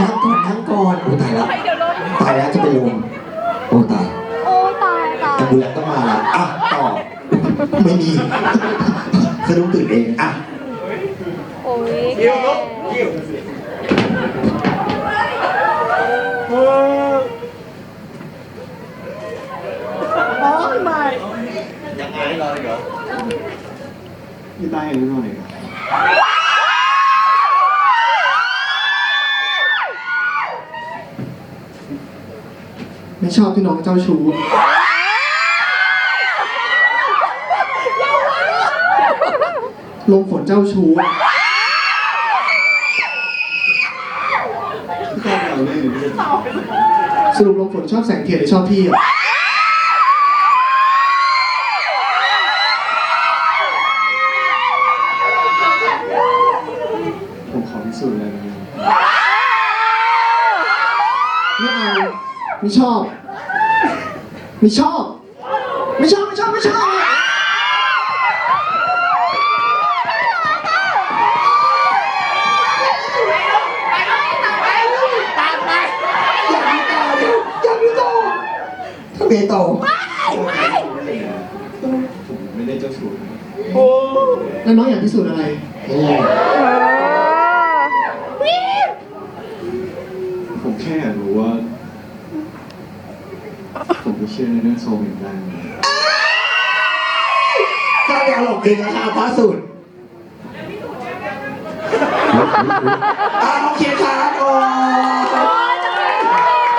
นั่งก่อนนั่งก่อนโอ้ตายแล้วเตายแล้วจะไปลงโอ้ตายโอ้ตายตายแอมบูเลต้องมาละอะต่อไม่มีสะดุ้งตื่นเองอะโอ้ยเกคิวลุกคิวน้องใหมยังไงเลยเหรอยี่ตาเอายุเท่าไหรอครับ ไม่ชอบที่น้องเจ้าชู้ลมฝนเจ้าชู้ที่ชอบเราเล่นหรือไม่เล่นสรุปลมฝนชอบแสงเทียนหรือชอบพี่อะผมขอพิสูจน์อะไรบางอย่าง ไม่ชอบ ไม่ชอบ ไม่ชอบ ไม่ชอบ ไม่ชอบอยากมีต่อทำไงต่อผมไม่ได้เจ้าชู้นะครับแล้วน้องอยากพิสูจน์อะไร อืม ผมแค่อยากรู้ว่า ผมจะเชื่อในเรื่องโซลเมนได้ไหมสร้างอารมณ์จริงนะคะพระสุดอ่าโอเคครับโอ้